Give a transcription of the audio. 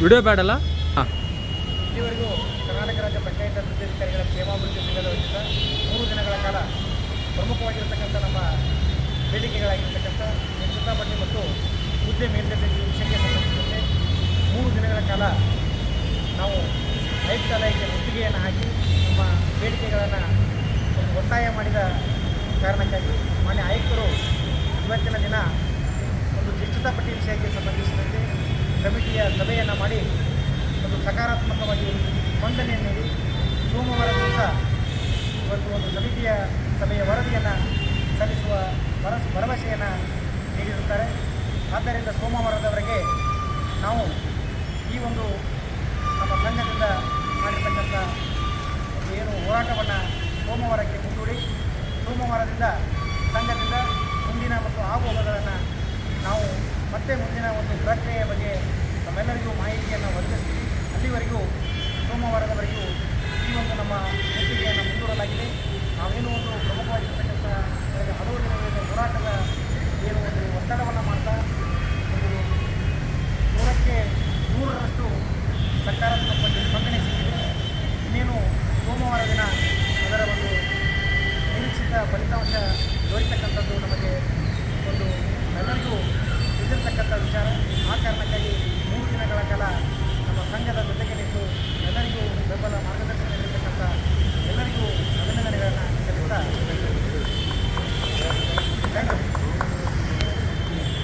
Video ಬೇಡಲ್ಲ ಹಾಂ. ಇಲ್ಲಿವರೆಗೂ ಕರ್ನಾಟಕ ರಾಜ್ಯ ಪಂಚಾಯತ್ ಅಧಿಕಾರಿಗಳ ಕ್ಷೇಮಾಭಿವೃದ್ಧಿ ಸಂಘದ ವತಿಯಿಂದ ಮೂರು ದಿನಗಳ ಕಾಲ ಪ್ರಮುಖವಾಗಿರ್ತಕ್ಕಂಥ ನಮ್ಮ ಬೇಡಿಕೆಗಳಾಗಿರ್ತಕ್ಕಂಥ ಚುನಾವಣೆ ಮತ್ತು ಹುದ್ದೆ ಮೇಲ್ದರ್ಜೆಗೆ ವಿಷಯಕ್ಕೆ ಸಂಬಂಧಿಸಿದಂತೆ ಮೂರು ದಿನಗಳ ಕಾಲ ನಾವು ಐದು ಇದ್ದೇವೆ ಮುತ್ತಿಗೆಯನ್ನು ಹಾಕಿ ನಮ್ಮ ಬೇಡಿಕೆಗಳನ್ನು ಒತ್ತಾಯ ಮಾಡಿದ ಕಾರಣಕ್ಕಾಗಿ ಮಾನ್ಯ ಆಯುಕ್ತರು ಇವತ್ತಿನ ದಿನ ಒಂದು ನಿಶ್ಚಿತ ಪಟ್ಟಿ ವಿಷಯಕ್ಕೆ ಸಂಬಂಧಿಸಿದಂತೆ ಕಮಿಟಿಯ ಸಭೆಯನ್ನು ಮಾಡಿ ಒಂದು ಸಕಾರಾತ್ಮಕವಾಗಿ ಸ್ಪಂದನೆ ನೀಡಿ ಸೋಮವಾರ ದಿವಸ ಇವತ್ತು ಒಂದು ಸಮಿತಿಯ ಸಭೆಯ ವರದಿಯನ್ನು ಸಲ್ಲಿಸುವ ಭರಸ್ ಭರವಸೆಯನ್ನು ನೀಡಿರುತ್ತಾರೆ. ಆದ್ದರಿಂದ ಸೋಮವಾರದವರೆಗೆ ನಾವು ಈ ಒಂದು ಏನು ಹೋರಾಟವನ್ನು ಸೋಮವಾರಕ್ಕೆ ಮುಂದೂಡಿ. ಸೋಮವಾರದಿಂದ ಸಂಘದಿಂದ ಮುಂದಿನ ಮತ್ತು ಆಗುಹೋಗಗಳನ್ನು ನಾವು ಮತ್ತೆ ಮುಂದಿನ ಒಂದು ಪ್ರಕ್ರಿಯೆಯ ಬಗ್ಗೆ ನಮ್ಮೆಲ್ಲರಿಗೂ ಮಾಹಿತಿಯನ್ನು ಒದಗಿಸಿ, ಅಲ್ಲಿವರೆಗೂ ಸೋಮವಾರದವರೆಗೂ ಈ ಒಂದು ನಮ್ಮ ಮೆಚ್ಚುಗೆಯನ್ನು ಮುಂದೂಡಲಾಗಿದೆ. ನಾವೇನು ಒಂದು ಪ್ರಮುಖವಾಗಿರ್ತಕ್ಕಂಥ ಹಲವು ದಿನಗಳಿಂದ ಹೋರಾಟದ ಏನು ಒಂದು ಒತ್ತಡವನ್ನು ಮಾಡ್ತಾ, ಒಂದು ನೂರಕ್ಕೆ ನೂರರಷ್ಟು ಸರ್ಕಾರದ ಅವಕಾಶ ನಮಗೆ ಒಂದು ಎಲ್ಲರಿಗೂ ತಿಳಿದಿರ್ತಕ್ಕಂಥ ವಿಚಾರ. ಆ ಕಾರಣಕ್ಕಾಗಿ